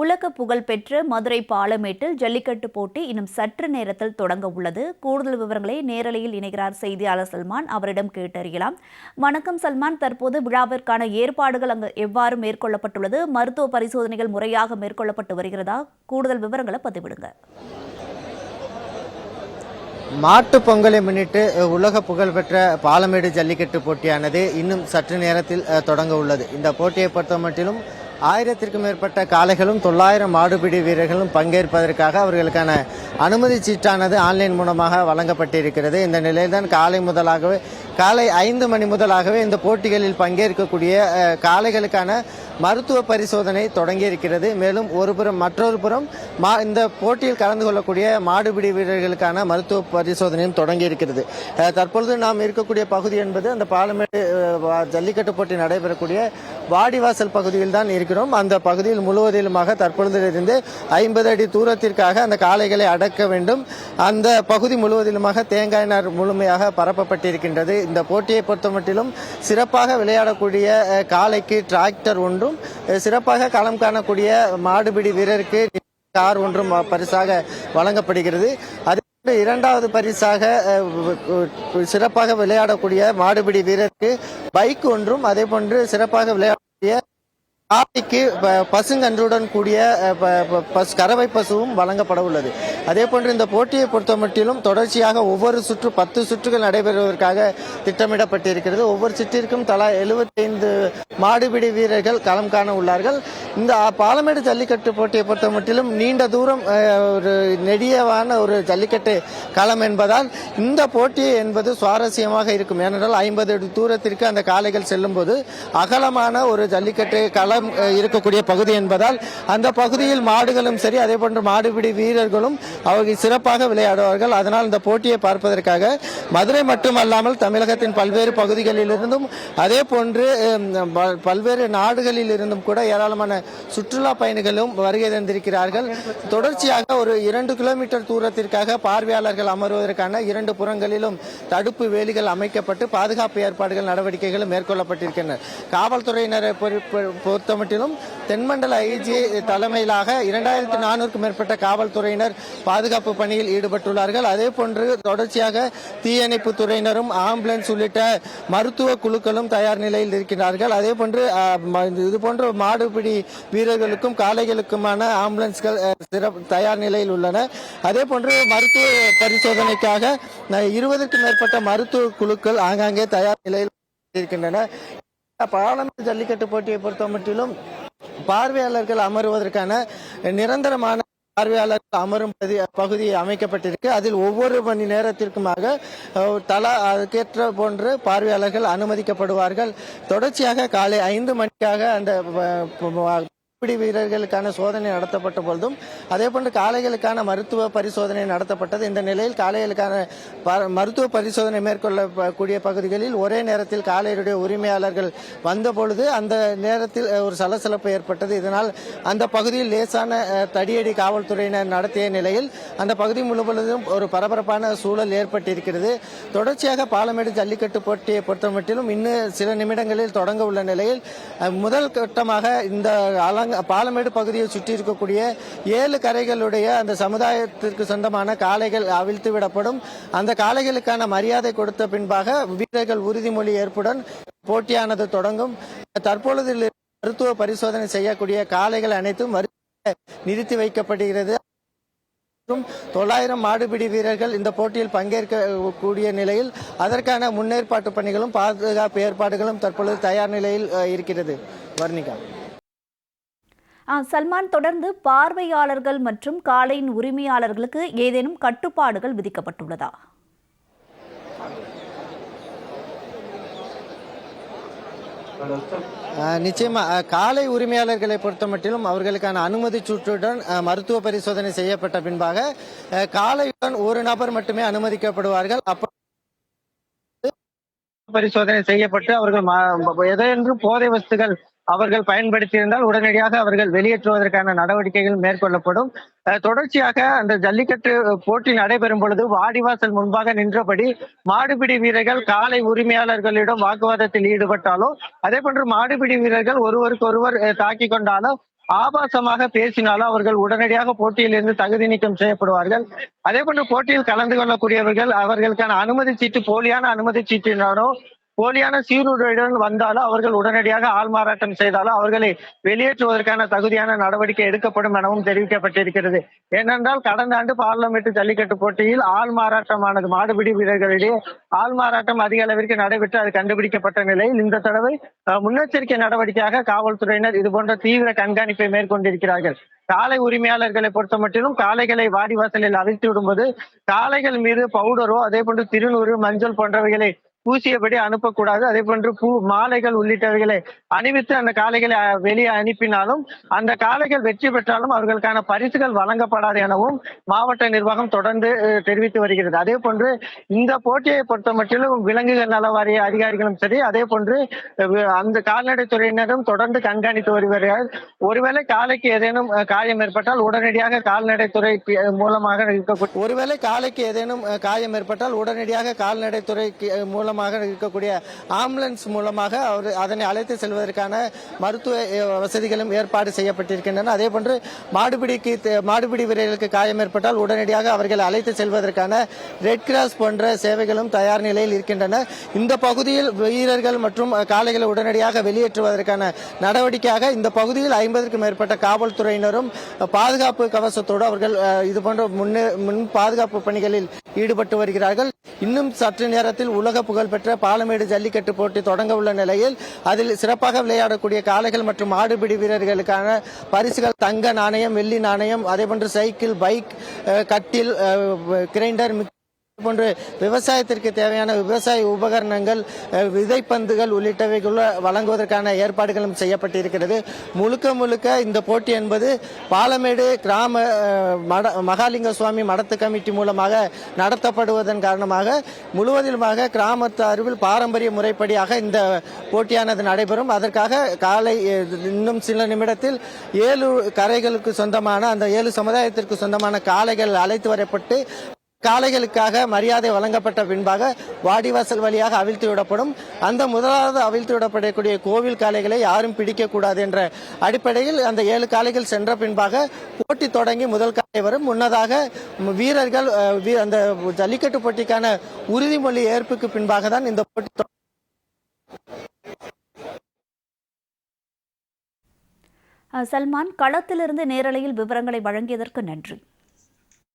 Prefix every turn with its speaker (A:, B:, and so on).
A: உலக புகழ்பெற்ற மதுரை பாலமேட்டில் ஜல்லிக்கட்டு போட்டி இன்னும் சற்று நேரத்தில் தொடங்க உள்ளது. கூடுதல் விவரங்களை நேரலையில் இணைகிறார் செய்தியாளர் சல்மான். அவரிடம் கேட்டறியலாம். வணக்கம் சல்மான். தற்போது விழாவிற்கான ஏற்பாடுகள் அங்கு எவ்வாறு மேற்கொள்ளப்பட்டுள்ளது? மருத்துவ பரிசோதனைகள் முறையாக மேற்கொள்ளப்பட்டு வருகிறதா? கூடுதல் விவரங்களை பதிவிடுங்க.
B: மாட்டு பொங்கலை முன்னிட்டு உலக புகழ்பெற்ற பாலமேடு ஜல்லிக்கட்டு போட்டியானது இன்னும் சற்று நேரத்தில் தொடங்க உள்ளது. இந்த போட்டியை பொறுத்த மட்டிலும் ஆயிரத்திற்கும் மேற்பட்ட காளைகளும் தொள்ளாயிரம் மாடுபிடி வீரர்களும் பங்கேற்பதற்காக அவர்களுக்கான அனுமதி சீட்டானது ஆன்லைன் மூலமாக வழங்கப்பட்டிருக்கிறது. இந்த நிலையில்தான் காலை முதலாகவே காலை ஐந்து மணி முதலாகவே இந்த போட்டிகளில் பங்கேற்கக்கூடிய காளைகளுக்கான மருத்துவ பரிசோதனை தொடங்கியிருக்கிறது. மேலும் ஒரு புறம் மற்றொரு புறம் மா இந்த போட்டியில் கலந்து கொள்ளக்கூடிய மாடுபிடி வீரர்களுக்கான மருத்துவ பரிசோதனையும் தொடங்கியிருக்கிறது. தற்பொழுது நாம் இருக்கக்கூடிய பகுதி என்பது அந்த பாலமேடு ஜல்லிக்கட்டு போட்டி நடைபெறக்கூடிய வாடிவாசல் பகுதியில் தான் இருக்கிறோம். அந்த பகுதியில் முழுவதிலுமாக தற்பொழுதிலிருந்து ஐம்பது அடி தூரத்திற்காக அந்த காளைகளை அடக்க வேண்டும். அந்த பகுதி முழுவதிலுமாக தேங்காய் நார் முழுமையாக பரப்பப்பட்டிருக்கின்றது. இந்த போட்டியை பொறுத்தமட்டிலும் சிறப்பாக விளையாடக்கூடிய காளைக்கு டிராக்டர் ஒன்றும் சிறப்பாக களம் காணக்கூடிய மாடுபிடி வீரருக்கு கார் ஒன்றும் பரிசாக வழங்கப்படுகிறது. அது இரண்டாவது பரிசாக சிறப்பாக விளையாடக்கூடிய மாடுபிடி வீரருக்கு பைக் ஒன்றும் அதே போன்று சிறப்பாக விளையாடக்கூடிய காளைக்கு ப- பசுங்கன்றுடன் கூடிய ப- ப- பசு கறவை பசுவும் வழங்கப்பட உள்ளது. அதே போன்று இந்த போட்டியை பொறுத்த மட்டிலும் தொடர்ச்சியாக ஒவ்வொரு சுற்று பத்து சுற்றுகள் நடைபெறுவதற்காக திட்டமிடப்பட்டிருக்கிறது. ஒவ்வொரு சுற்றிற்கும் தலா 75 மாடுபிடி வீரர்கள் களம் காண உள்ளார்கள். இந்த பாலமேடு ஜல்லிக்கட்டு போட்டியை பொறுத்த மட்டிலும் நீண்ட தூரம் ஒரு நெடியவான ஒரு ஜல்லிக்கட்டு களம் என்பதால் இந்த போட்டி என்பது சுவாரஸ்யமாக இருக்கும். ஏனென்றால் ஐம்பது தூரத்திற்கு அந்த காளைகள் செல்லும்போது அகலமான ஒரு ஜல்லிக்கட்டு களம் நிலம் இருக்கக்கூடிய பகுதி என்பதால் அந்த பகுதியில் மாடுகளும் சரி அதே போன்று மாடுபிடி வீரர்களும் அவர்கள் சிறப்பாக விளையாடுவார்கள். அதனால் இந்த போட்டியை பார்ப்பதற்காக மதுரை மட்டுமல்லாமல் தமிழகத்தின் பல்வேறு பகுதிகளிலிருந்தும் அதே போன்று ப- பல்வேறு நாடுகளில் இருந்தும் கூட ஏராளமான சுற்றுலா பயணிகளும் வருகை தந்திருக்கிறார்கள். தொடர்ச்சியாக ஒரு இரண்டு கிலோமீட்டர் தூரத்திற்காக பார்வையாளர்கள் அமர்வதற்கான இரண்டு புறங்களிலும் தடுப்பு வேலிகள் அமைக்கப்பட்டு பாதுகாப்பு ஏற்பாடுகள் நடவடிக்கைகளும் மேற்கொள்ளப்பட்டிருக்கின்றன. காவல்துறையினரை பொறுத்த பொறுத்தமட்டிலும் தென்மண்டல ஐஜி தலைமையிலாக இரண்டாயிரத்தி நானூறுக்கும் மேற்பட்ட காவல்துறையினர் பாதுகாப்பு பணியில் ஈடுபட்டுள்ளார்கள். அதே போன்று தொடர்ச்சியாக தீயணைப்பு துறையினரும் ஆம்புலன்ஸ் உள்ளிட்ட மருத்துவ குழுக்களும் தயார் நிலையில் இருக்கிறார்கள் அதே போன்று இது போன்ற மாடுபிடி வீரர்களுக்கும் காளைகளுக்குமான ஆம்புலன்ஸ்கள் தயார் நிலையில் உள்ளன. அதே போன்று மருத்துவ பரிசோதனைக்காக இருபதுக்கும் மேற்பட்ட மருத்துவ குழுக்கள் ஆங்காங்கே தயார் நிலையில் இருக்கின்றன. பாலமேடு ஜல்லிக்கட்டு போட்டியை பொறுத்த மட்டிலும் பார்வையாளர்கள் அமருவதற்கான நிரந்தரமான பார்வையாளர்கள் அமரும் பகுதி அமைக்கப்பட்டிருக்கு. அதில் ஒவ்வொரு மணி நேரத்திற்குமாக தலா அதுக்கேற்ற போன்று பார்வையாளர்கள் அனுமதிக்கப்படுவார்கள். தொடர்ச்சியாக காலை ஐந்து மணிக்காக அந்த பிடி வீரர்களுக்கான சோதனை நடத்தப்பட்ட பொழுதும் அதே போன்று காளைகளுக்கான மருத்துவ பரிசோதனை நடத்தப்பட்டது. இந்த நிலையில் காளைகளுக்கான ப- மருத்துவ பரிசோதனை மேற்கொள்ளக்கூடிய பகுதிகளில் ஒரே நேரத்தில் காளையருடைய உரிமையாளர்கள் வந்த பொழுது அந்த நேரத்தில் ஒரு சலசலப்பு ஏற்பட்டது. இதனால் அந்த பகுதியில் லேசான தடியடி காவல்துறையினர் நடத்திய நிலையில் அந்த பகுதி முழுவதும் ஒரு பரபரப்பான சூழல் ஏற்பட்டிருக்கிறது. தொடர்ச்சியாக பாலமேடு ஜல்லிக்கட்டு போட்டியை பொறுத்தமட்டிலும் இன்னும் சில நிமிடங்களில் தொடங்க உள்ள நிலையில் முதல் கட்டமாக இந்த அலங்க பாலமேடு பகுதியை சுற்றி இருக்கக்கூடிய ஏழு கரைகளுடைய அந்த சமுதாயத்திற்கு சொந்தமான காளைகள் அவிழ்த்து விடப்படும். அந்த காளைகளுக்கான மரியாதை கொடுத்த பின்பாக வீரர்கள் உறுதிமொழி ஏற்புடன் போட்டியானது தொடங்கும். தற்பொழுது மருத்துவ பரிசோதனை செய்யக்கூடிய காளைகள் அனைத்தும் நிறுத்தி வைக்கப்படுகிறது. மற்றும் தொள்ளாயிரம் மாடுபிடி வீரர்கள் இந்த போட்டியில் பங்கேற்க கூடிய நிலையில் அதற்கான முன்னேற்பாட்டு பணிகளும் பாதுகாப்பு ஏற்பாடுகளும் தற்பொழுது தயார் நிலையில் இருக்கிறது. வர்ணிகா
A: சல்மான் தொடர்ந்து பார்வையாளர்கள் மற்றும் காளையின் உரிமையாளர்களுக்கு ஏதேனும் கட்டுப்பாடுகள் விதிக்கப்பட்டுள்ளதா?
B: அஹ், நிச்சயமா. அஹ், காளை உரிமையாளர்களை பொறுத்தமட்டிலும் அவர்களுக்கான அனுமதி சூட்டுடன் அஹ், மருத்துவ பரிசோதனை செய்யப்பட்ட பின்பாக அஹ், காளையுடன் ஒரு நபர் மட்டுமே அனுமதிக்கப்படுவார்கள். அப்ப பரிசோதனை செய்யப்பட்டு அவர்கள் எதையென்று போதை வஸ்துகள் அவர்கள் பயன்படுத்தியிருந்தால் உடனடியாக அவர்கள் வெளியேற்றுவதற்கான நடவடிக்கைகள் மேற்கொள்ளப்படும். தொடர்ச்சியாக அந்த ஜல்லிக்கட்டு போட்டி நடைபெறும் பொழுது வாடிவாசல் முன்பாக நின்றபடி மாடுபிடி வீரர்கள் காலை உரிமையாளர்களிடம் வாக்குவாதத்தில் ஈடுபட்டாலோ அதே போன்று மாடுபிடி வீரர்கள் ஒருவருக்கு ஒருவர் தாக்கி கொண்டாலோ
C: ஆபாசமாக பேசினாலும் அவர்கள் உடனடியாக போட்டியில் இருந்து தகுதி நீக்கம் செய்யப்படுவார்கள். அதே போன்று போட்டியில் கலந்து கொள்ளக்கூடியவர்கள் அவர்களுக்கான அனுமதி சீட்டு போலியான அனுமதி சீட்டினாலோ போலியான சீருடையுடன் வந்தாலும் அவர்கள் உடனடியாக ஆள்மாறாட்டம் செய்தாலும் அவர்களை வெளியேற்றுவதற்கான தகுதியான நடவடிக்கை எடுக்கப்படும் எனவும் தெரிவிக்கப்பட்டிருக்கிறது. ஏனென்றால் கடந்த ஆண்டு பார்லமெண்ட் ஜல்லிக்கட்டு போட்டியில் ஆள்மாறாட்டமானது மாடுபிடி வீரர்களிடையே ஆள் மாறாட்டம் அதிக அளவிற்கு நடைபெற்று அது கண்டுபிடிக்கப்பட்ட நிலையில் இந்த தடவை முன்னெச்சரிக்கை நடவடிக்கையாக காவல்துறையினர் இது போன்ற தீவிர கண்காணிப்பை மேற்கொண்டிருக்கிறார்கள். காலை உரிமையாளர்களை பொறுத்த மட்டிலும் காளைகளை வாடிவாசலில் அவிழ்த்து விடும்போது காளைகள் மீது பவுடரோ அதே போன்று திருநூறு மஞ்சள் போன்றவைகளை பூசியபடி அனுப்பக்கூடாது. அதே போன்று பூ மாலைகள் உள்ளிட்டவைகளை அணிவித்து அந்த காளைகளை வெளியே அனுப்பினாலும் அந்த காளைகள் வெற்றி பெற்றாலும் அவர்களுக்கான பரிசுகள் வழங்கப்படாது எனவும் மாவட்ட நிர்வாகம் தொடர்ந்து தெரிவித்து வருகிறது. அதே போன்று இந்த போட்டியை பொறுத்த மட்டிலும் விலங்குகள் நல வாரிய அதிகாரிகளும் சரி அதே போன்று அஹ், அந்த கால்நடைத்துறையினரும் தொடர்ந்து கண்காணித்து வருகிறார்கள். ஒருவேளை காலைக்கு ஏதேனும் காயம் ஏற்பட்டால் உடனடியாக கால்நடைத்துறை பி- மூலமாக இருக்கக்கூடிய
B: ஒருவேளை காலைக்கு ஏதேனும் காயம் ஏற்பட்டால் உடனடியாக கால்நடைத்துறைக்கு மூலம் மூலமாக இருக்கக்கூடிய ஆம்புலன்ஸ் மூலமாக அவர் அதனை அழைத்து செல்வதற்கான மருத்துவ வசதிகளும் ஏற்பாடு செய்யப்பட்டிருக்கின்றன. அதே போன்று மாடுபிடிக்கு தே- மாடுபிடி வீரர்களுக்கு காயம் ஏற்பட்டால் உடனடியாக அவர்கள் அழைத்து செல்வதற்கான ரெட் கிராஸ் போன்ற சேவைகளும் தயார் நிலையில் இருக்கின்றன. இந்த பகுதியில் வீரர்கள் மற்றும் காளைகளை உடனடியாக வெளியேற்றுவதற்கான நடவடிக்கையாக இந்த பகுதியில் ஐம்பதற்கும் மேற்பட்ட காவல்துறையினரும் பாதுகாப்பு கவசத்தோடு அவர்கள் இதுபோன்ற முன்னே முன் பாதுகாப்பு பணிகளில் ஈடுபட்டு வருகிறார்கள். இன்னும் சற்று நேரத்தில் உலக புகழ்பெற்ற பாலமேடு ஜல்லிக்கட்டு போட்டி தொடங்க உள்ள நிலையில் அதில் சிறப்பாக விளையாடக்கூடிய காளைகள் மற்றும் மாடுபிடி வீரர்களுக்கான பரிசுகள் தங்க நாணயம் வெள்ளி நாணயம் அதேபோன்று சைக்கிள் பைக் கட்டில் கிரைண்டர் போன்று விவசாயத்திற்கு தேவையான விவசாய உபகரணங்கள் விதைப்பந்துகள் உள்ளிட்டவைகள் வழங்குவதற்கான ஏற்பாடுகளும் செய்யப்பட்டிருக்கிறது. முழுக்க முழுக்க இந்த போட்டி என்பது பாலமேடு கிராம மட மகாலிங்க சுவாமி மடத்து கமிட்டி மூலமாக நடத்தப்படுவதன் காரணமாக முழுவதிலுமாக கிராமத்து அறிவில் பாரம்பரிய முறைப்படியாக இந்த போட்டியானது நடைபெறும். அதற்காக காலை இன்னும் சில நிமிடத்தில் ஏழு கரைகளுக்கு சொந்தமான அந்த ஏழு சமுதாயத்திற்கு சொந்தமான காளைகள் அழைத்து வரப்பட்டு காளைகளுக்காக மரியாதை வழங்கப்பட்ட பின்பாக வாடிவாசல் வழியாக அவிழ்த்து விடப்படும். அந்த முதலாவது அவிழ்த்து விடப்படக்கூடிய கோவில் காளைகளை யாரும் பிடிக்கக்கூடாது என்ற அடிப்படையில் அந்த ஏழு காளைகள் சென்ற பின்பாக போட்டி தொடங்கி முதல் காலை வரும். முன்னதாக வீரர்கள் வீ- அந்த ஜல்லிக்கட்டு போட்டிக்கான உறுதிமொழி ஏற்புக்கு பின்பாக தான் இந்த போட்டி
A: சல்மான் களத்திலிருந்து நேரலையில் விவரங்களை வழங்கியதற்கு நன்றி.